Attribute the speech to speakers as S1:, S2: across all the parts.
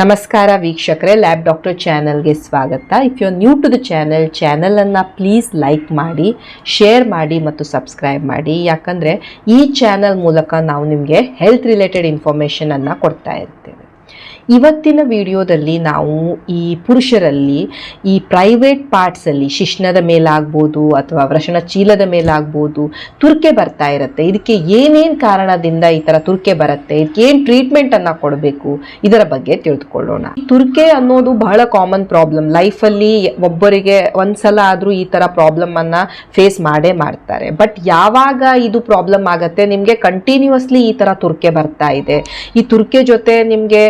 S1: ನಮಸ್ಕಾರ ವೀಕ್ಷಕರೇ lab doctor ಚಾನಲ್ಗೆ ಸ್ವಾಗತ. If you new to the channel ಚಾನಲನ್ನು ಪ್ಲೀಸ್ ಲೈಕ್ ಮಾಡಿ ಶೇರ್ ಮಾಡಿ ಮತ್ತು ಸಬ್ಸ್ಕ್ರೈಬ್ ಮಾಡಿ. ಯಾಕಂದರೆ ಈ ಚಾನಲ್ ಮೂಲಕ ನಾವು ನಿಮಗೆ ಹೆಲ್ತ್ ರಿಲೇಟೆಡ್ ಇನ್ಫಾರ್ಮೇಷನನ್ನು ಕೊಡ್ತಾ ಇರ್ತೇವೆ. ಇವತ್ತಿನ ವಿಡಿಯೋದಲ್ಲಿ ನಾವು ಈ ಪುರುಷರಲ್ಲಿ ಈ ಪ್ರೈವೇಟ್ ಪಾರ್ಟ್ಸಲ್ಲಿ ಶಿಶ್ನದ ಮೇಲಾಗ್ಬೋದು ಅಥವಾ ವೃಷಣ ಚೀಲದ ಮೇಲಾಗ್ಬೋದು ತುರ್ಕೆ ಬರ್ತಾ ಇರುತ್ತೆ. ಇದಕ್ಕೆ ಏನೇನು ಕಾರಣದಿಂದ ಈ ಥರ ತುರ್ಕೆ ಬರುತ್ತೆ? ಇದಕ್ಕೆ ಏನು ಟ್ರೀಟ್ಮೆಂಟನ್ನು ಕೊಡಬೇಕು? ಇದರ ಬಗ್ಗೆ ತಿಳಿದುಕೊಳ್ಳೋಣ. ತುರ್ಕೆ ಅನ್ನೋದು ಬಹಳ ಕಾಮನ್ ಪ್ರಾಬ್ಲಮ್ ಲೈಫಲ್ಲಿ ಒಬ್ಬರಿಗೆ ಒಂದ್ಸಲ ಆದರೂ ಈ ಥರ ಪ್ರಾಬ್ಲಮನ್ನು ಫೇಸ್ ಮಾಡೇ ಮಾಡ್ತಾರೆ. ಬಟ್ ಯಾವಾಗ ಇದು ಪ್ರಾಬ್ಲಮ್ ಆಗುತ್ತೆ? ನಿಮಗೆ ಕಂಟಿನ್ಯೂಸ್ಲಿ ಈ ಥರ ತುರ್ಕೆ ಬರ್ತಾ ಇದೆ. ಈ ತುರ್ಕೆ ಜೊತೆ ನಿಮಗೆ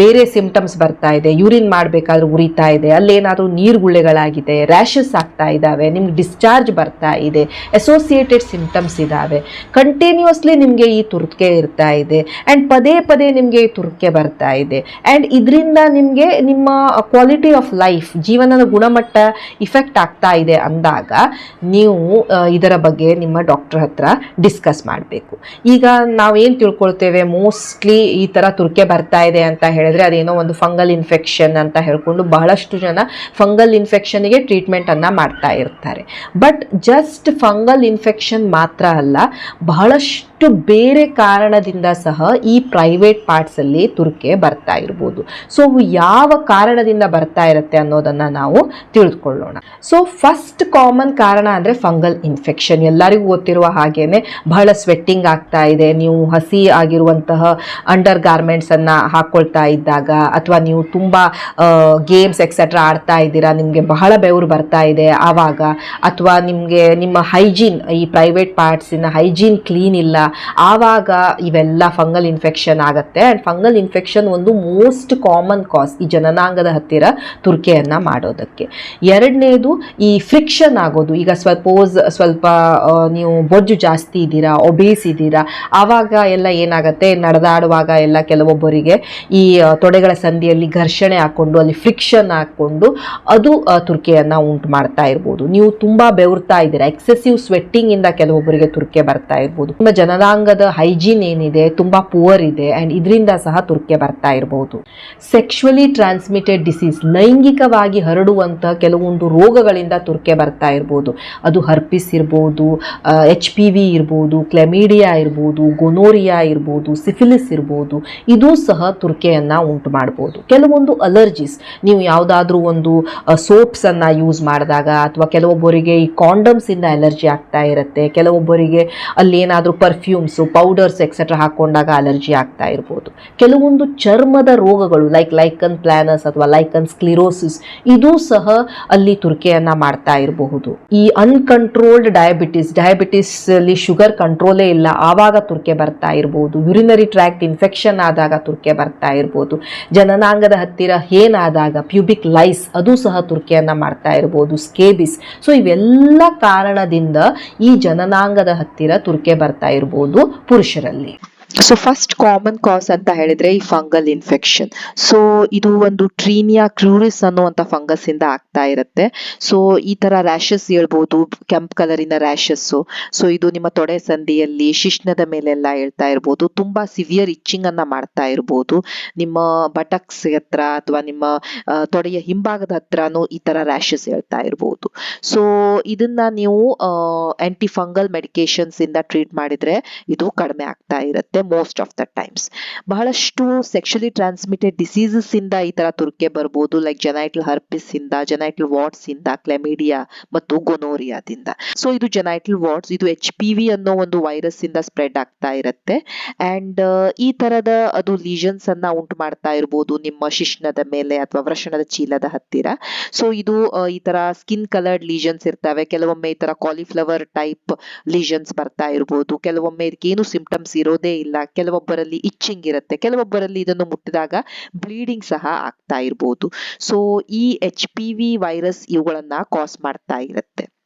S1: ಬೇರೆ ಸಿಂಪ್ಟಮ್ಸ್ ಬರ್ತಾ ಇದೆ. ಯೂರಿನ್ ಮಾಡಬೇಕಾದ್ರೂ ಉರಿತಾ ಇದೆ. ಅಲ್ಲೇನಾದರೂ ನೀರುಗುಳ್ಳೆಗಳಾಗಿದೆ. ರ್ಯಾಷಸ್ ಆಗ್ತಾ ಇದ್ದಾವೆ ನಿಮ್ಗೆ ಡಿಸ್ಚಾರ್ಜ್ ಬರ್ತಾ ಇದೆ. ಅಸೋಸಿಯೇಟೆಡ್ ಸಿಂಪ್ಟಮ್ಸ್ ಇದ್ದಾವೆ ಕಂಟಿನ್ಯೂಸ್ಲಿ ನಿಮಗೆ ಈ ತುರ್ಕೆ ಇರ್ತಾ ಇದೆ. ಆ್ಯಂಡ್ ಪದೇ ಪದೇ ನಿಮಗೆ ಈ ತುರ್ಕೆ ಬರ್ತಾ ಇದೆ. ಆ್ಯಂಡ್ ಇದರಿಂದ ನಿಮಗೆ ನಿಮ್ಮ ಕ್ವಾಲಿಟಿ ಆಫ್ ಲೈಫ್ ಜೀವನದ ಗುಣಮಟ್ಟ ಇಫೆಕ್ಟ್ ಆಗ್ತಾ ಇದೆ ಅಂದಾಗ ನೀವು ಇದರ ಬಗ್ಗೆ ನಿಮ್ಮ ಡಾಕ್ಟರ್ ಹತ್ರ ಡಿಸ್ಕಸ್ ಮಾಡಬೇಕು. ಈಗ ನಾವೇನು ತಿಳ್ಕೊಳ್ತೇವೆ? ಮೋಸ್ಟ್ಲಿ ಈ ಥರ ತುರ್ಕೆ ಬರ್ತಾ ಇದೆ ಅಂತ ಹೇಳಿದ್ರೆ ಅದೇನೋ ಒಂದು ಫಂಗಲ್ ಇನ್ಫೆಕ್ಷನ್ ಅಂತ ಹೇಳ್ಕೊಂಡು ಬಹಳಷ್ಟು ಜನ ಫಂಗಲ್ ಇನ್ಫೆಕ್ಷನ್ಗೆ ಟ್ರೀಟ್ಮೆಂಟನ್ನು ಮಾಡ್ತಾ ಇರ್ತಾರೆ. ಬಟ್ ಜಸ್ಟ್ ಫಂಗಲ್ ಇನ್ಫೆಕ್ಷನ್ ಮಾತ್ರ ಅಲ್ಲ, ಬಹಳಷ್ಟು ಬೇರೆ ಕಾರಣದಿಂದ ಸಹ ಈ ಪ್ರೈವೇಟ್ ಪಾರ್ಟ್ಸಲ್ಲಿ ತುರ್ಕೆ ಬರ್ತಾ ಇರ್ಬೋದು. ಸೊ ಯಾವ ಕಾರಣದಿಂದ ಬರ್ತಾ ಇರುತ್ತೆ ಅನ್ನೋದನ್ನು ನಾವು ತಿಳಿದುಕೊಳ್ಳೋಣ ಸೊ ಫಸ್ಟ್ ಕಾಮನ್ ಕಾರಣ ಅಂದರೆ ಫಂಗಲ್ ಇನ್ಫೆಕ್ಷನ್ ಎಲ್ಲರಿಗೂ ಗೊತ್ತಿರುವ ಹಾಗೇನೆ ಬಹಳ ಸ್ವೆಟ್ಟಿಂಗ್ ಆಗ್ತಾ ಇದೆ. ನೀವು ಹಸಿ ಆಗಿರುವಂತಹ ಅಂಡರ್ ಗಾರ್ಮೆಂಟ್ಸನ್ನು ಹಾಕ್ಕೊಳ್ತಾ ಇದ್ದಾಗ ಅಥವಾ ನೀವು ತುಂಬ ಗೇಮ್ಸ್ ಎಕ್ಸೆಟ್ರಾ ಆಡ್ತಾ ಇದ್ದೀರಾ, ನಿಮಗೆ ಬಹಳ ಬೆವರು ಬರ್ತಾ ಇದೆ ಆವಾಗ, ಅಥವಾ ನಿಮಗೆ ನಿಮ್ಮ ಹೈಜೀನ್ ಈ ಪ್ರೈವೇಟ್ ಪಾರ್ಟ್ಸಿನ ಹೈಜೀನ್ ಕ್ಲೀನ್ ಇಲ್ಲ ಆವಾಗ ಇವೆಲ್ಲ ಫಂಗಲ್ ಇನ್ಫೆಕ್ಷನ್ ಆಗುತ್ತೆ. ಆ್ಯಂಡ್ ಫಂಗಲ್ ಇನ್ಫೆಕ್ಷನ್ ಒಂದು ಮೋಸ್ಟ್ ಕಾಮನ್ ಕಾಸ್ ಈ ಜನನಾಂಗದ ಹತ್ತಿರ ತುರ್ಕೆಯನ್ನು ಮಾಡೋದಕ್ಕೆ. ಎರಡನೇದು ಈ ಫ್ರಿಕ್ಷನ್ ಆಗೋದು. ಈಗ ಸ್ವಲ್ಪ ಸ್ವಲ್ಪ ನೀವು ಬೊಜ್ಜು ಜಾಸ್ತಿ ಇದ್ದೀರಾ ಒಬೇಸ್ ಇದ್ದೀರಾ, ಆವಾಗ ಎಲ್ಲ ಏನಾಗುತ್ತೆ? ನಡೆದಾಡುವಾಗ ಎಲ್ಲ ಕೆಲವೊಬ್ಬರಿಗೆ ಈ ತೊಡೆಗಳ ಸಂಧಿಯಲ್ಲಿ ಘರ್ಷಣೆ ಹಾಕ್ಕೊಂಡು, ಅಲ್ಲಿ ಫ್ರಿಕ್ಷನ್ ಹಾಕ್ಕೊಂಡು ಅದು ತುರ್ಕೆಯನ್ನು ಉಂಟು ಮಾಡ್ತಾ ಇರ್ಬೋದು. ನೀವು ತುಂಬ ಬೆವರ್ತಾ ಇದ್ದೀರಾ. ಎಕ್ಸೆಸಿವ್ ಸ್ವೆಟ್ಟಿಂಗಿಂದ ಕೆಲವೊಬ್ಬರಿಗೆ ತುರ್ಕೆ ಬರ್ತಾ ಇರ್ಬೋದು. ನಿಮ್ಮ ಜನನಾಂಗದ ಹೈಜೀನ್ ಏನಿದೆ, ತುಂಬ ಪುವರ್ ಇದೆ ಆ್ಯಂಡ್ ಇದರಿಂದ ಸಹ ತುರ್ಕೆ ಬರ್ತಾ ಇರಬಹುದು ಸೆಕ್ಷುವಲಿ ಟ್ರಾನ್ಸ್ಮಿಟೆಡ್ ಡಿಸೀಸ್ ಲೈಂಗಿಕವಾಗಿ ಹರಡುವಂಥ ಕೆಲವೊಂದು ರೋಗಗಳಿಂದ ತುರ್ಕೆ ಬರ್ತಾ ಇರ್ಬೋದು. ಅದು ಹರ್ಪಿಸ್ ಇರ್ಬೋದು ಎಚ್ ಪಿ ವಿ ಇರ್ಬೋದು ಕ್ಲೆಮಿಡಿಯಾ ಇರ್ಬೋದು ಗೊನೋರಿಯಾ ಇರ್ಬೋದು ಸಿಫಿಲಿಸ್ ಇರ್ಬೋದು. ಇದು ಸಹ ತುರ್ಕೆಯನ್ನು ಉಂಟು ಮಾಡ್ಬೋದು. ಕೆಲವೊಂದು ಅಲರ್ಜೀಸ್ ನೀವು ಯಾವುದಾದ್ರೂ ಒಂದು ಸೋಪ್ಸನ್ನು ಯೂಸ್ ಮಾಡಿದಾಗ ಅಥವಾ ಕೆಲವೊಬ್ಬರಿಗೆ ಈ ಕಾಂಡಮ್ಸಿಂದ ಅಲರ್ಜಿ ಆಗ್ತಾ ಇರುತ್ತೆ, ಕೆಲವೊಬ್ಬರಿಗೆ ಅಲ್ಲಿ ಏನಾದರೂ ಪರ್ಫ್ಯೂಮ್ಸು ಪೌಡರ್ಸ್ ಎಕ್ಸೆಟ್ರಾ ಹಾಕ್ಕೊಂಡಾಗ ಅಲರ್ಜಿ ಆಗ್ತಾ ಇರ್ಬೋದು. ಕೆಲವೊಂದು ಚರ್ಮದ ರೋಗಗಳು ಲೈಕ್ ಲೈಕನ್ ಪ್ಲಾನಸ್ ಅಥವಾ ಲೈಕನ್ ಸ್ಕ್ಲಿರೋಸಿಸ್ ಇದು ಸಹ ಅಲ್ಲಿ ತುರ್ಕೆಯನ್ನು ಮಾಡ್ತಾ ಇರಬಹುದು. ಈ ಅನ್ಕಂಟ್ರೋಲ್ಡ್ ಡಯಾಬಿಟಿಸ್ ಡಯಾಬಿಟಿಸ್ ಅಲ್ಲಿ ಶುಗರ್ ಕಂಟ್ರೋಲೇ ಇಲ್ಲ, ಆವಾಗ ತುರ್ಕೆ ಬರ್ತಾ ಇರಬಹುದು ಯುರಿನರಿ ಟ್ರ್ಯಾಕ್ಟ್ ಇನ್ಫೆಕ್ಷನ್ ಆದಾಗ ತುರ್ಕೆ ಬರ್ತಾ ಇರಬಹುದು ಜನನಾಂಗದ ಹತ್ತಿರ ಏನಾದಾಗ ಪ್ಯೂಬಿಕ್ ಲೈಸ್ ಅದು ಸಹ ತುರ್ಕೆಯನ್ನು ಮಾಡ್ತಾ ಇರಬಹುದು ಸ್ಕೇಬಿಸ್ ಸೊ ಇವೆಲ್ಲ ಕಾರಣದಿಂದ ಈ ಜನನಾಂಗದ ಹತ್ತಿರ ತುರ್ಕೆ ಬರ್ತಾ ಇರ್ಬೋದು ಪುರುಷರಲ್ಲಿ.
S2: ಸೊ ಫಸ್ಟ್ ಕಾಮನ್ ಕಾಸ್ ಅಂತ ಹೇಳಿದ್ರೆ ಈ ಫಂಗಲ್ ಇನ್ಫೆಕ್ಷನ್ ಸೊ ಇದು ಒಂದು ಟ್ರೀನಿಯಾ ಕ್ರೂರಿಸ್ ಅನ್ನುವಂಥ ಫಂಗಸ್ ಇಂದ ಆಗ್ತಾ ಇರುತ್ತೆ. ಸೊ ಈ ತರ ರ್ಯಾಷಸ್ ಹೇಳ್ಬೋದು, ಕೆಂಪ್ ಕಲರಿನ ರ್ಯಾಷಸ್ಸು ಸೊ ಇದು ನಿಮ್ಮ ತೊಡೆ ಸಂದಿಯಲ್ಲಿ, ಶಿಶ್ನದ ಮೇಲೆಲ್ಲ ಹೇಳ್ತಾ ಇರ್ಬೋದು, ತುಂಬಾ ಸಿವಿಯರ್ ಇಚ್ಚಿಂಗ್ ಅನ್ನ ಮಾಡ್ತಾ ಇರ್ಬೋದು. ನಿಮ್ಮ ಬಟಕ್ಸ್ ಹತ್ರ ಅಥವಾ ನಿಮ್ಮ ತೊಡೆಯ ಹಿಂಭಾಗದ ಹತ್ರನೂ ಈ ತರ ರ್ಯಾಷಸ್ ಹೇಳ್ತಾ ಇರ್ಬೋದು. ಸೊ ಇದನ್ನ ನೀವು ಆಂಟಿ ಫಂಗಲ್ ಮೆಡಿಕೇಶನ್ಸ್ ಇಂದ ಟ್ರೀಟ್ ಮಾಡಿದ್ರೆ ಇದು ಕಡಿಮೆ ಆಗ್ತಾ ಇರುತ್ತೆ. ಮೋಸ್ಟ್ ಆಫ್ ದ ಟೈಮ್ಸ್ ಬಹಳಷ್ಟು ಸೆಕ್ಷುಲಿ ಟ್ರಾನ್ಸ್ಮಿಟೆಡ್ ಡಿಸೀಸಸ್ ಇಂದ ಈ ತರ ತುರ್ಕೆ ಬರ್ಬೋದು ಲೈಕ್ ಜೆನೈಟಲ್ ಹರ್ಪಿಸ್ ಇಂದ ಜೆನೈಟಲ್ ವಾರ್ಡ್ಸ್ ಇಂದ ಕ್ಲೆಮಿಡಿಯಾ ಮತ್ತು ಗೊನೋರಿಯಾದಿಂದ ಸೊ ಇದು ಜನೈಟಲ್ ವಾರ್ಡ್ಸ್ ಇದು ಎಚ್ ಪಿ ವಿ ಅನ್ನೋ ಒಂದು ವೈರಸ್ ಇಂದ ಸ್ಪ್ರೆಡ್ ಆಗ್ತಾ ಇರುತ್ತೆ. ಅಂಡ್ ಈ ತರದ ಅದು ಲೀಜನ್ಸ್ ಅನ್ನ ಉಂಟು ಮಾಡ್ತಾ ಇರ್ಬೋದು ನಿಮ್ಮ ಶಿಶ್ನದ ಮೇಲೆ ಅಥವಾ ವೃಷಣದ ಚೀಲದ ಹತ್ತಿರ. ಸೊ ಇದು ಈ ತರ ಸ್ಕಿನ್ ಕಲರ್ಡ್ ಲೀಜನ್ಸ್ ಇರ್ತವೆ. ಕೆಲವೊಮ್ಮೆ ಈ ತರ ಕಾಲಿಫ್ಲವರ್ ಟೈಪ್ ಲೀಜನ್ಸ್ ಬರ್ತಾ ಇರ್ಬೋದು. ಕೆಲವೊಮ್ಮೆ ಇದಕ್ಕೇನು ಸಿಂಪ್ಟಮ್ಸ್ ಇರೋದೇ ಇಲ್ಲ. ಕೆಲವೊಬ್ಬರಲ್ಲಿ ಇಚ್ಚಿಂಗ್ ಇರುತ್ತೆ, ಕೆಲವೊಬ್ಬರಲ್ಲಿ ಇದನ್ನು ಮುಟ್ಟಿದಾಗ ಬ್ಲೀಡಿಂಗ್ ಸಹ ಆಗ್ತಾ ಇರ್ಬೋದು. ಸೊ ಈ ಎಚ್ ಪಿ ವಿ ವೈರಸ್ ಇವುಗಳನ್ನ ಕಾಸ್ ಮಾಡ್ತಾ ಇರುತ್ತೆ.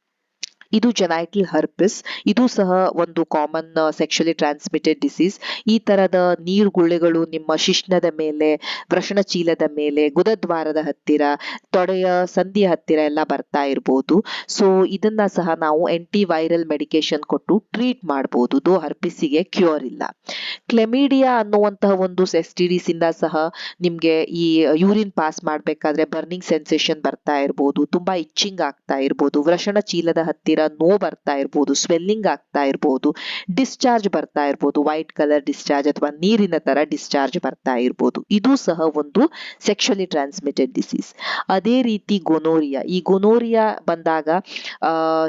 S2: ಇದು ಜೆನೈಟಲ್ ಹರ್ಪಿಸ್ ಇದು ಸಹ ಒಂದು ಕಾಮನ್ ಸೆಕ್ಷುಲಿ ಟ್ರಾನ್ಸ್ಮಿಟೆಡ್ ಡಿಸೀಸ್ ಈ ತರದ ನೀರುಗುಳ್ಳೆಗಳು ನಿಮ್ಮ ಶಿಶ್ನದ ಮೇಲೆ ವೃಷಣ ಚೀಲದ ಮೇಲೆ, ಗುದದ್ವಾರದ ಹತ್ತಿರ, ತೊಡೆಯ ಸಂಧಿ ಹತ್ತಿರ ಎಲ್ಲ ಬರ್ತಾ ಇರಬಹುದು ಸೊ ಇದನ್ನ ಸಹ ನಾವು ಆಂಟಿ ವೈರಲ್ ಮೆಡಿಕೇಶನ್ ಕೊಟ್ಟು ಟ್ರೀಟ್ ಮಾಡಬಹುದು ದೋ ಹರ್ಪಿಸಿಗೆ ಕ್ಯೂರ್ ಇಲ್ಲ. ಕ್ಲೆಮಿಡಿಯಾ ಅನ್ನುವಂತಹ ಒಂದು ಟಿ ಇಂದ ಸಹ ನಿಮ್ಗೆ ಈ ಯೂರಿನ್ ಪಾಸ್ ಮಾಡಬೇಕಾದ್ರೆ ಬರ್ನಿಂಗ್ ಸೆನ್ಸೇಷನ್ ಬರ್ತಾ ಇರಬಹುದು ತುಂಬಾ ಇಚ್ಚಿಂಗ್ ಆಗ್ತಾ ಇರಬಹುದು ವೃಷಣ ಚೀಲದ ಹತ್ತಿರ ನೋ ಬರ್ತಾ ಇರ್ಬೋದು ಸ್ವೆಲ್ಲಿಂಗ್ ಆಗ್ತಾ ಇರ್ಬೋದು ಡಿಸ್ಚಾರ್ಜ್ ಬರ್ತಾ ಇರ್ಬೋದು ವೈಟ್ ಕಲರ್ ಡಿಸ್ಚಾರ್ಜ್ ಅಥವಾ ನೀರಿನ ತರ ಡಿಸ್ಚಾರ್ಜ್ ಬರ್ತಾ ಇರ್ಬೋದು. ಇದು ಸಹ ಒಂದು ಸೆಕ್ಷುಲಿ ಟ್ರಾನ್ಸ್ಮಿಟೆಡ್ ಡಿಸೀಸ್ ಅದೇ ರೀತಿ ಗೊನೋರಿಯಾ. ಈ ಗೊನೋರಿಯಾ ಬಂದಾಗ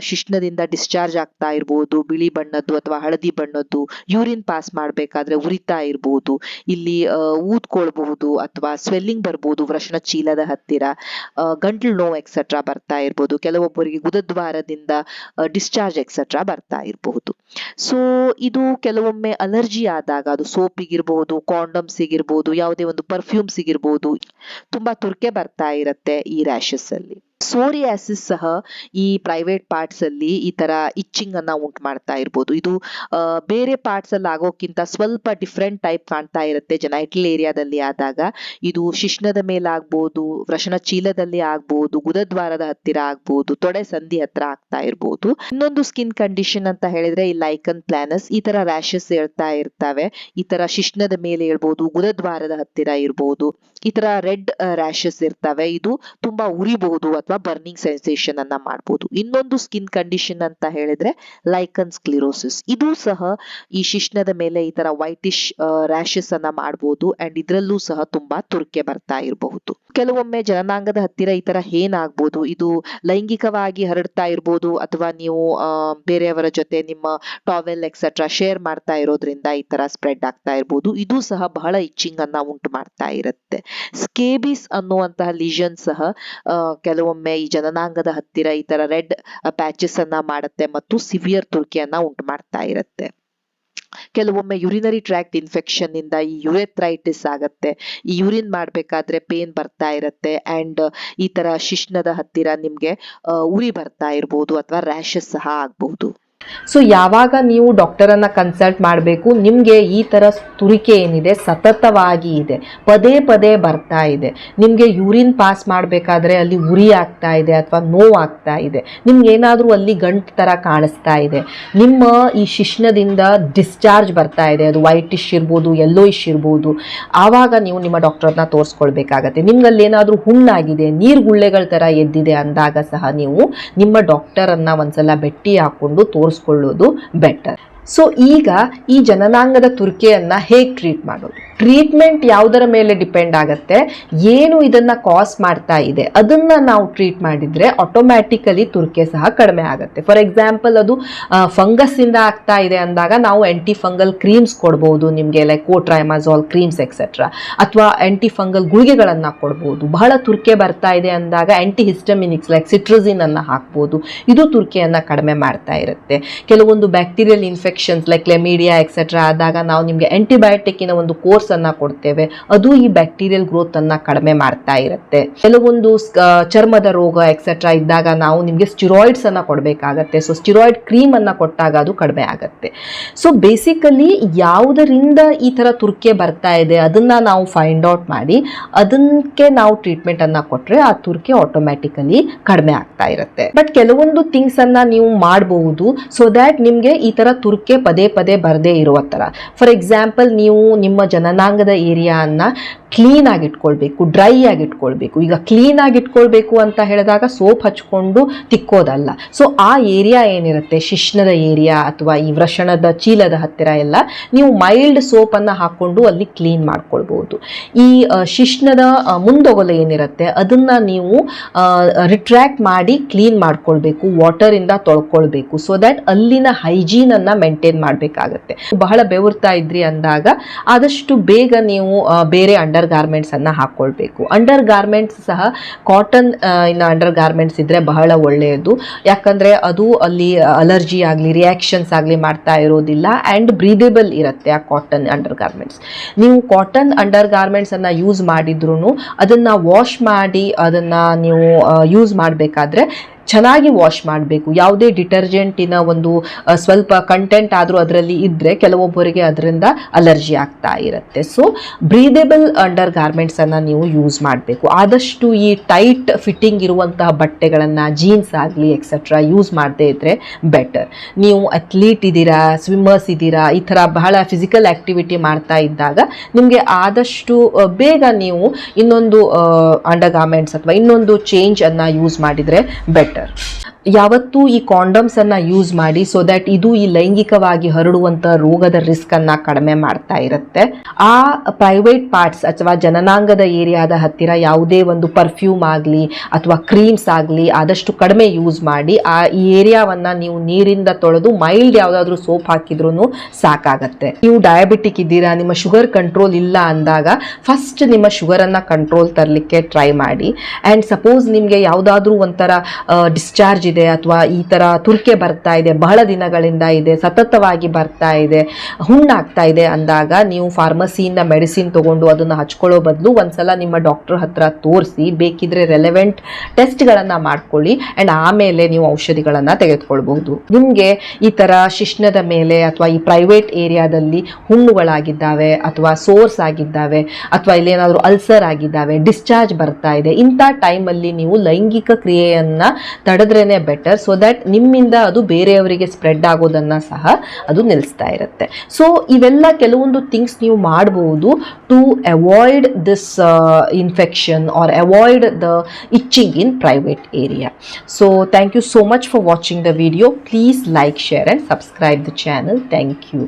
S2: ಶಿಷ್ಣದಿಂದ ಡಿಸ್ಚಾರ್ಜ್ ಆಗ್ತಾ ಇರ್ಬೋದು, ಬಿಳಿ ಬಣ್ಣದ್ದು ಅಥವಾ ಹಳದಿ ಬಣ್ಣದ್ದು ಯೂರಿನ್ ಪಾಸ್ ಮಾಡಬೇಕಾದ್ರೆ ಉರಿತಾ ಇರ್ಬೋದು, ಇಲ್ಲಿ ಊದ್ಕೊಳ್ಬಹುದು ಅಥವಾ ಸ್ವೆಲ್ಲಿಂಗ್ ಬರ್ಬೋದು, ವೃಷಣ ಚೀಲದ ಹತ್ತಿರ ಗಂಟ್ಲು ನೋವು ಎಕ್ಸೆಟ್ರಾ ಬರ್ತಾ ಇರ್ಬೋದು. ಕೆಲವೊಬ್ಬರಿಗೆ ಗುದದ್ವಾರದಿಂದ ಡಿಸ್ಚಾರ್ಜ್ ಎಕ್ಸೆಟ್ರಾ ಬರ್ತಾ ಇರಬಹುದು. ಸೊ ಇದು ಕೆಲವೊಮ್ಮೆ ಅಲರ್ಜಿ ಆದಾಗ ಅದು ಸೋಪಿಗಿರ್ಬಹುದು ಕಾಂಡಮ್ಸಿಗಿರ್ಬೋದು ಯಾವುದೇ ಒಂದು ಪರ್ಫ್ಯೂಮ್ಸಿಗಿರ್ಬೋದು ತುಂಬಾ ತುರ್ಕೆ ಬರ್ತಾ ಇರುತ್ತೆ ಈ ರ್ಯಾಷಸ್ ಅಲ್ಲಿ. ಸೋರಿಯಾಸಿಸ್ ಸಹ ಈ ಪ್ರೈವೇಟ್ ಪಾರ್ಟ್ಸ್ ಅಲ್ಲಿ ಈ ತರ ಇಚ್ಚಿಂಗ್ ಅನ್ನ ಉಂಟು ಮಾಡ್ತಾ ಇರ್ಬೋದು. ಇದು ಬೇರೆ ಪಾರ್ಟ್ಸ್ ಅಲ್ಲಿ ಆಗೋಕ್ಕಿಂತ ಸ್ವಲ್ಪ ಡಿಫ್ರೆಂಟ್ ಟೈಪ್ ಕಾಣ್ತಾ ಇರುತ್ತೆ ಜನೈಟಲ್ ಏರಿಯಾದಲ್ಲಿ ಆದಾಗ. ಇದು ಶಿಶ್ನದ ಮೇಲೆ ಆಗ್ಬೋದು ವೃಷಣ ಚೀಲದಲ್ಲಿ ಆಗ್ಬೋದು, ಗುದದ್ವಾರದ ಹತ್ತಿರ ಆಗ್ಬೋದು, ತೊಡೆ ಸಂಧಿ ಹತ್ರ ಆಗ್ತಾ ಇರ್ಬೋದು. ಇನ್ನೊಂದು ಸ್ಕಿನ್ ಕಂಡೀಷನ್ ಅಂತ ಹೇಳಿದ್ರೆ ಈ ಲೈಕನ್ ಪ್ಲಾನಸ್ ಈ ತರ ರ್ಯಾಶಸ್ ಹೇಳ್ತಾ ಇರ್ತವೆ. ಈ ತರ ಶಿಶ್ನದ ಮೇಲೆ ಇರ್ಬೋದು, ಗುದದ್ವಾರದ ಹತ್ತಿರ ಇರ್ಬೋದು. ಈ ತರ ರೆಡ್ ರ್ಯಾಶಸ್ ಇರ್ತವೆ. ಇದು ತುಂಬಾ ಉರಿಬಹುದು ಅಥವಾ ಬರ್ನಿಂಗ್ ಸೆನ್ಸೇಷನ್ ಅನ್ನ ಮಾಡ್ಬೋದು. ಇನ್ನೊಂದು ಸ್ಕಿನ್ ಕಂಡೀಷನ್ ಅಂತ ಹೇಳಿದ್ರೆ ಲೈಕನ್ ಸ್ಕ್ಲಿರೋಸಿಸ್ ಇದು ಸಹ ಈ ಶಿಶ್ನದ ಮೇಲೆ ಈ ತರ ವೈಟಿಶ್ ರ್ಯಾಶಸ್ ಅನ್ನ ಮಾಡಬಹುದು ಅಂಡ್ ಇದರಲ್ಲೂ ಸಹ ತುಂಬಾ ತುರ್ಕೆ ಬರ್ತಾ ಇರಬಹುದು. ಕೆಲವೊಮ್ಮೆ ಜನನಾಂಗದ ಹತ್ತಿರ ಈ ತರ ಏನಾಗ್ಬೋದು ಇದು ಲೈಂಗಿಕವಾಗಿ ಹರಡ್ತಾ ಇರಬಹುದು ಅಥವಾ ನೀವು ಬೇರೆಯವರ ಜೊತೆ ನಿಮ್ಮ ಟಾವೆಲ್ ಎಕ್ಸೆಟ್ರಾ ಶೇರ್ ಮಾಡ್ತಾ ಇರೋದ್ರಿಂದ ಈ ತರ ಸ್ಪ್ರೆಡ್ ಆಗ್ತಾ ಇರಬಹುದು ಇದು ಸಹ ಬಹಳ ಇಚ್ಚಿಂಗ್ ಅನ್ನ ಉಂಟು ಮಾಡ್ತಾ ಇರುತ್ತೆ. ಸ್ಕೇಬಿಸ್ ಅನ್ನುವಂತಹ ಲೀಜನ್ ಸಹ ಆ, ಕೆಲವೊಮ್ಮೆ ಈ ಜನನಾಂಗದ ಹತ್ತಿರ ಈ ತರ ರೆಡ್ ಪ್ಯಾಚಸ್ ಅನ್ನ ಮಾಡುತ್ತೆ ಮತ್ತು ಸಿವಿಯರ್ ತುರ್ಕಿಯನ್ನ ಉಂಟು ಮಾಡ್ತಾ ಇರುತ್ತೆ. ಕೆಲವೊಮ್ಮೆ ಯುರಿನರಿ ಟ್ರ್ಯಾಕ್ಟ್ ಇನ್ಫೆಕ್ಷನ್ ಇಂದ ಈ ಯುರೆಥ್ರೈಟಿಸ್ ಆಗತ್ತೆ. ಈ ಯೂರಿನ್ ಮಾಡಬೇಕಾದ್ರೆ ಪೇನ್ ಬರ್ತಾ ಇರುತ್ತೆ ಅಂಡ್ ಈ ತರ ಶಿಶ್ನದ ಹತ್ತಿರ ನಿಮ್ಗೆ ಉರಿ ಬರ್ತಾ ಇರ್ಬೋದು ಅಥವಾ ರ್ಯಾಷಸ್ ಸಹ ಆಗ್ಬಹುದು
S1: ಸೊ ಯಾವಾಗ ನೀವು ಡಾಕ್ಟರನ್ನು ಕನ್ಸಲ್ಟ್ ಮಾಡಬೇಕು, ನಿಮಗೆ ಈ ಥರ ತುರಿಕೆ ಏನಿದೆ, ಸತತವಾಗಿ ಇದೆ. ಪದೇ ಪದೇ ಬರ್ತಾ ಇದೆ. ನಿಮಗೆ ಯೂರಿನ್ ಪಾಸ್ ಮಾಡಬೇಕಾದ್ರೆ ಅಲ್ಲಿ ಉರಿ ಆಗ್ತಾ ಇದೆ ಅಥವಾ ನೋವಾಗ್ತಾ ಇದೆ. ನಿಮ್ಗೆ ಏನಾದರೂ ಅಲ್ಲಿ ಗಂಟು ಥರ ಕಾಣಿಸ್ತಾ ಇದೆ. ನಿಮ್ಮ ಈ ಶಿಶ್ನದಿಂದ ಡಿಸ್ಚಾರ್ಜ್ ಬರ್ತಾ ಇದೆ. ಅದು ವೈಟಿಶ್ ಇರ್ಬೋದು ಎಲ್ಲೋ ಇಶ್ ಇರ್ಬೋದು. ಆವಾಗ ನೀವು ನಿಮ್ಮ ಡಾಕ್ಟರ್ನ ತೋರಿಸ್ಕೊಳ್ಬೇಕಾಗತ್ತೆ. ನಿಮ್ಗಲ್ಲಿ ಏನಾದರೂ ಹುಣ್ಣಾಗಿದೆ ನೀರು ಗುಳ್ಳೆಗಳ ಥರ ಎದ್ದಿದೆ ಅಂದಾಗ ಸಹ ನೀವು ನಿಮ್ಮ ಡಾಕ್ಟರನ್ನು ಒಂದ್ಸಲ ಭೇಟಿ ಹಾಕ್ಕೊಂಡು ತೋರಿಸ್ಕೊಳ್ಳೋದು ಬೆಟರ್ ಸೊ ಈಗ ಈ ಜನನಾಂಗದ ತುರ್ಕೆಯನ್ನು ಹೇಗೆ ಟ್ರೀಟ್ ಮಾಡೋದು? ಟ್ರೀಟ್ಮೆಂಟ್ ಯಾವುದರ ಮೇಲೆ ಡಿಪೆಂಡ್ ಆಗುತ್ತೆ? ಏನು ಇದನ್ನು ಕಾಸ್ ಮಾಡ್ತಾ ಇದೆ? ಅದನ್ನು ನಾವು ಟ್ರೀಟ್ ಮಾಡಿದರೆ ಆಟೋಮ್ಯಾಟಿಕಲಿ ತುರ್ಕೆ ಸಹ ಕಡಿಮೆ ಆಗುತ್ತೆ. ಫಾರ್ ಎಕ್ಸಾಂಪಲ್ ಅದು ಫಂಗಸ್ಸಿಂದ ಆಗ್ತಾ ಇದೆ ಅಂದಾಗ ನಾವು ಆ್ಯಂಟಿ ಫಂಗಲ್ ಕ್ರೀಮ್ಸ್ ಕೊಡ್ಬೋದು, ನಿಮಗೆ ಲೈಕ್ ಕೋಟ್ರೈಮಾಜಾಲ್ ಕ್ರೀಮ್ಸ್ ಎಕ್ಸೆಟ್ರಾ ಅಥವಾ ಆ್ಯಂಟಿ ಫಂಗಲ್ ಗುಳಿಗೆಗಳನ್ನು ಕೊಡ್ಬೋದು. ಬಹಳ ತುರ್ಕೆ ಬರ್ತಾ ಇದೆ ಅಂದಾಗ ಆ್ಯಂಟಿ ಹಿಸ್ಟಮಿನಿಕ್ಸ್ ಲೈಕ್ ಸಿಟ್ರಸಿನನ್ನು ಹಾಕ್ಬೋದು. ಇದು ತುರ್ಕೆಯನ್ನು ಕಡಿಮೆ ಮಾಡ್ತಾ ಇರುತ್ತೆ. ಕೆಲವೊಂದು bacterial infections like chlamydia etcetera ಆದಾಗ ನಾವು ನಿಮಗೆ ಆ್ಯಂಟಿಬಯೋಟಿಕ್ಕಿನ ಒಂದು ಕೋರ್ಸನ್ನು ಕೊಡ್ತೇವೆ. ಅದು ಈ ಬ್ಯಾಕ್ಟೀರಿಯಲ್ ಗ್ರೋತನ್ನು ಕಡಿಮೆ ಮಾಡ್ತಾ ಇರುತ್ತೆ. ಕೆಲವೊಂದು ಚರ್ಮದ ರೋಗ ಎಕ್ಸೆಟ್ರಾ ಇದ್ದಾಗ ನಾವು ನಿಮಗೆ ಸ್ಟಿರಾಯ್ಡ್ಸನ್ನು ಕೊಡಬೇಕಾಗತ್ತೆ. ಸೊ ಸ್ಟಿರಾಯ್ಡ್ ಕ್ರೀಮ್ ಅನ್ನ ಕೊಟ್ಟಾಗ ಅದು ಕಡಿಮೆ ಆಗುತ್ತೆ. ಸೊ ಬೇಸಿಕಲಿ ಯಾವುದರಿಂದ ಈ ಥರ ತುರ್ಕೆ ಬರ್ತಾ ಇದೆ ಅದನ್ನ ನಾವು ಫೈಂಡ್ ಔಟ್ ಮಾಡಿ, ಅದಕ್ಕೆ ನಾವು ಟ್ರೀಟ್ಮೆಂಟ್ ಕೊಟ್ಟರೆ ಆ ತುರ್ಕೆ ಆಟೋಮ್ಯಾಟಿಕಲಿ ಕಡಿಮೆ ಆಗ್ತಾ ಇರುತ್ತೆ. ಬಟ್ ಕೆಲವೊಂದು ಥಿಂಗ್ಸ್ ಅನ್ನ ನೀವು ಮಾಡಬಹುದು ಸೊ ದ್ಯಾಟ್ ನಿಮಗೆ ಈ ತರ ತುರ್ಕೆ ಪದೇ ಪದೇ ಬರದೇ ಇರುವ ಥರ. ಫಾರ್ ಎಕ್ಸಾಂಪಲ್ ನೀವು ನಿಮ್ಮ ಜನನಾಂಗದ ಏರಿಯಾನ ಕ್ಲೀನ್ ಇಟ್ಕೊಳ್ಬೇಕು ಡ್ರೈ ಆಗಿ ಇಟ್ಕೊಳ್ಬೇಕು ಈಗ ಕ್ಲೀನ್ ಆಗಿ ಇಟ್ಕೊಳ್ಬೇಕು ಅಂತ ಹೇಳಿದಾಗ ಸೋಪ್ ಹಚ್ಕೊಂಡು ತಿಕ್ಕೋದಲ್ಲ. ಸೊ ಆ ಏರಿಯಾ ಏನಿರುತ್ತೆ, ಶಿಶ್ನದ ಏರಿಯಾ ಅಥವಾ ಈ ವೃಷಣದ ಚೀಲದ ಹತ್ತಿರ ಎಲ್ಲ, ನೀವು ಮೈಲ್ಡ್ ಸೋಪನ್ನು ಹಾಕ್ಕೊಂಡು ಅಲ್ಲಿ ಕ್ಲೀನ್ ಮಾಡ್ಕೊಳ್ಬೋದು. ಈ ಶಿಶ್ನದ ಮುಂದೊಗಲು ಏನಿರುತ್ತೆ, ಅದನ್ನು ನೀವು ರಿಟ್ರ್ಯಾಕ್ಟ್ ಮಾಡಿ ಕ್ಲೀನ್ ಮಾಡ್ಕೊಳ್ಬೇಕು ವಾಟರಿಂದ ತೊಳ್ಕೊಳ್ಬೇಕು. ಸೊ ದ್ಯಾಟ್ ಅಲ್ಲಿನ ಹೈಜೀನನ್ನು ಮೇಂಟೈನ್ ಮಾಡಬೇಕಾಗತ್ತೆ. ಬಹಳ ಬೆವರ್ತಾ ಇದ್ರಿ ಅಂದಾಗ ಆದಷ್ಟು ಬೇಗ ನೀವು ಬೇರೆ ಅಂಡರ್ ಗಾರ್ಮೆಂಟ್ಸನ್ನು ಹಾಕ್ಕೊಳ್ಬೇಕು ಅಂಡರ್ ಗಾರ್ಮೆಂಟ್ಸ್ ಸಹ ಕಾಟನ್ ಇನ್ನ ಅಂಡರ್ ಗಾರ್ಮೆಂಟ್ಸ್ ಇದ್ರೆ ಬಹಳ ಒಳ್ಳೆಯದು. ಯಾಕಂದ್ರೆ ಅದು ಅಲ್ಲಿ ಅಲರ್ಜಿ ಆಗಲಿ ರಿಯಾಕ್ಷನ್ಸ್ ಆಗಲಿ ಮಾಡ್ತಾ ಇರೋದಿಲ್ಲ ಆ್ಯಂಡ್ ಬ್ರೀದೇಬಲ್ ಇರುತ್ತೆ ಆ ಕಾಟನ್ ಅಂಡರ್ ಗಾರ್ಮೆಂಟ್ಸ್ ನೀವು ಕಾಟನ್ ಅಂಡರ್ ಗಾರ್ಮೆಂಟ್ಸ್ ಅನ್ನ ಯೂಸ್ ಮಾಡಿದ್ರೂ ಅದನ್ನ ವಾಶ್ ಮಾಡಿ ಅದನ್ನ ನೀವು ಯೂಸ್ ಮಾಡಬೇಕಾದ್ರೆ ಚೆನ್ನಾಗಿ ವಾಶ್ ಮಾಡಬೇಕು. ಯಾವುದೇ ಡಿಟರ್ಜೆಂಟಿನ ಒಂದು ಸ್ವಲ್ಪ ಕಂಟೆಂಟ್ ಆದರೂ ಅದರಲ್ಲಿ ಇದ್ದರೆ ಕೆಲವೊಬ್ಬರಿಗೆ ಅದರಿಂದ ಅಲರ್ಜಿ ಆಗ್ತಾ ಇರುತ್ತೆ. ಸೊ ಬ್ರೀದೇಬಲ್ ಅಂಡರ್ ಗಾರ್ಮೆಂಟ್ಸನ್ನು ನೀವು ಯೂಸ್ ಮಾಡಬೇಕು. ಆದಷ್ಟು ಈ ಟೈಟ್ ಫಿಟ್ಟಿಂಗ್ ಇರುವಂತಹ ಬಟ್ಟೆಗಳನ್ನು ಜೀನ್ಸ್ ಆಗಲಿ ಎಕ್ಸೆಟ್ರಾ ಯೂಸ್ ಮಾಡದೇ ಇದ್ದರೆ ಬೆಟರ್ ನೀವು ಅಥ್ಲೀಟ್ ಇದ್ದೀರಾ ಸ್ವಿಮ್ಮರ್ಸ್ ಇದ್ದೀರಾ, ಈ ಥರ ಬಹಳ ಫಿಸಿಕಲ್ ಆ್ಯಕ್ಟಿವಿಟಿ ಮಾಡ್ತಾ ಇದ್ದಾಗ ನಿಮಗೆ ಆದಷ್ಟು ಬೇಗ ನೀವು ಇನ್ನೊಂದು ಅಂಡರ್ ಗಾರ್ಮೆಂಟ್ಸ್ ಅಥವಾ ಇನ್ನೊಂದು ಚೇಂಜ್ ಅನ್ನ ಯೂಸ್ ಮಾಡಿದರೆ ಬೆಟರ್ later. ಯಾವತ್ತೂ ಈ ಕಾಂಡಮ್ಸ್ ಅನ್ನ ಯೂಸ್ ಮಾಡಿ ಸೊ ದಟ್ ಇದು ಈ ಲೈಂಗಿಕವಾಗಿ ಹರಡುವಂತ ರೋಗದ ರಿಸ್ಕ್ ಅನ್ನ ಕಡಿಮೆ ಮಾಡ್ತಾ ಇರುತ್ತೆ. ಆ ಪ್ರೈವೇಟ್ ಪಾರ್ಟ್ಸ್ ಅಥವಾ ಜನನಾಂಗದ ಏರಿಯಾದ ಹತ್ತಿರ ಯಾವುದೇ ಒಂದು ಪರ್ಫ್ಯೂಮ್ ಆಗಲಿ ಅಥವಾ ಕ್ರೀಮ್ಸ್ ಆಗಲಿ ಆದಷ್ಟು ಕಡಿಮೆ ಯೂಸ್ ಮಾಡಿ ಆ ಈ ಏರಿಯಾವನ್ನ ನೀವು ನೀರಿಂದ ತೊಳೆದು ಮೈಲ್ಡ್ ಯಾವುದಾದ್ರೂ ಸೋಪ್ ಹಾಕಿದ್ರೂ ಸಾಕಾಗತ್ತೆ. ನೀವು ಡಯಾಬಿಟಿಕ್ ಇದ್ದೀರಾ, ನಿಮ್ಮ ಶುಗರ್ ಕಂಟ್ರೋಲ್ ಇಲ್ಲ ಅಂದಾಗ ಫಸ್ಟ್ ನಿಮ್ಮ ಶುಗರನ್ನು ಕಂಟ್ರೋಲ್ ತರಲಿಕ್ಕೆ ಟ್ರೈ ಮಾಡಿ. ಆ್ಯಂಡ್ ಸಪೋಸ್ ನಿಮಗೆ ಯಾವುದಾದ್ರೂ ಒಂಥರ ಡಿಸ್ಚಾರ್ಜ್ ಇದೆ ಅಥವಾ ಈ ಥರ ತುರ್ಕೆ ಬರ್ತಾ ಇದೆ, ಬಹಳ ದಿನಗಳಿಂದ ಇದೆ, ಸತತವಾಗಿ ಬರ್ತಾ ಇದೆ, ಹುಣ್ಣಾಗ್ತಾ ಇದೆ ಅಂದಾಗ ನೀವು ಫಾರ್ಮಸಿಯಿಂದ ಮೆಡಿಸಿನ್ ತೊಗೊಂಡು ಅದನ್ನು ಹಚ್ಕೊಳ್ಳೋ ಬದಲು ಒಂದ್ಸಲ ನಿಮ್ಮ ಡಾಕ್ಟರ್ ಹತ್ರ ತೋರಿಸಿ, ಬೇಕಿದ್ರೆ ರೆಲೆವೆಂಟ್ ಟೆಸ್ಟ್ಗಳನ್ನು ಮಾಡ್ಕೊಳ್ಳಿ ಆ್ಯಂಡ್ ಆಮೇಲೆ ನೀವು ಔಷಧಿಗಳನ್ನು ತೆಗೆದುಕೊಳ್ಬಹುದು. ನಿಮಗೆ ಈ ಥರ ಶಿಶ್ನದ ಮೇಲೆ ಅಥವಾ ಈ ಪ್ರೈವೇಟ್ ಏರಿಯಾದಲ್ಲಿ ಹುಣ್ಣುಗಳಾಗಿದ್ದಾವೆ ಅಥವಾ ಸೋರ್ಸ್ ಆಗಿದ್ದಾವೆ ಅಥವಾ ಇಲ್ಲೇನಾದರೂ ಅಲ್ಸರ್ ಆಗಿದ್ದಾವೆ ಡಿಸ್ಚಾರ್ಜ್ ಬರ್ತಾ ಇದೆ, ಇಂಥ ಟೈಮಲ್ಲಿ ನೀವು ಲೈಂಗಿಕ ಕ್ರಿಯೆಯನ್ನು ತಡೆದ್ರೇ ಬೆಟರ್ ಸೊ ದ್ಯಾಟ್ ನಿಮ್ಮಿಂದ ಅದು ಬೇರೆಯವರಿಗೆ ಸ್ಪ್ರೆಡ್ ಆಗೋದನ್ನು ಸಹ ಅದು ನಿಲ್ಲಿಸ್ತಾ ಇರುತ್ತೆ. ಸೊ ಇವೆಲ್ಲ ಕೆಲವೊಂದು ಥಿಂಗ್ಸ್ ನೀವು ಮಾಡಬಹುದು to avoid this infection or avoid the itching in private area so thank you so much for watching the video please like share and subscribe the channel thank you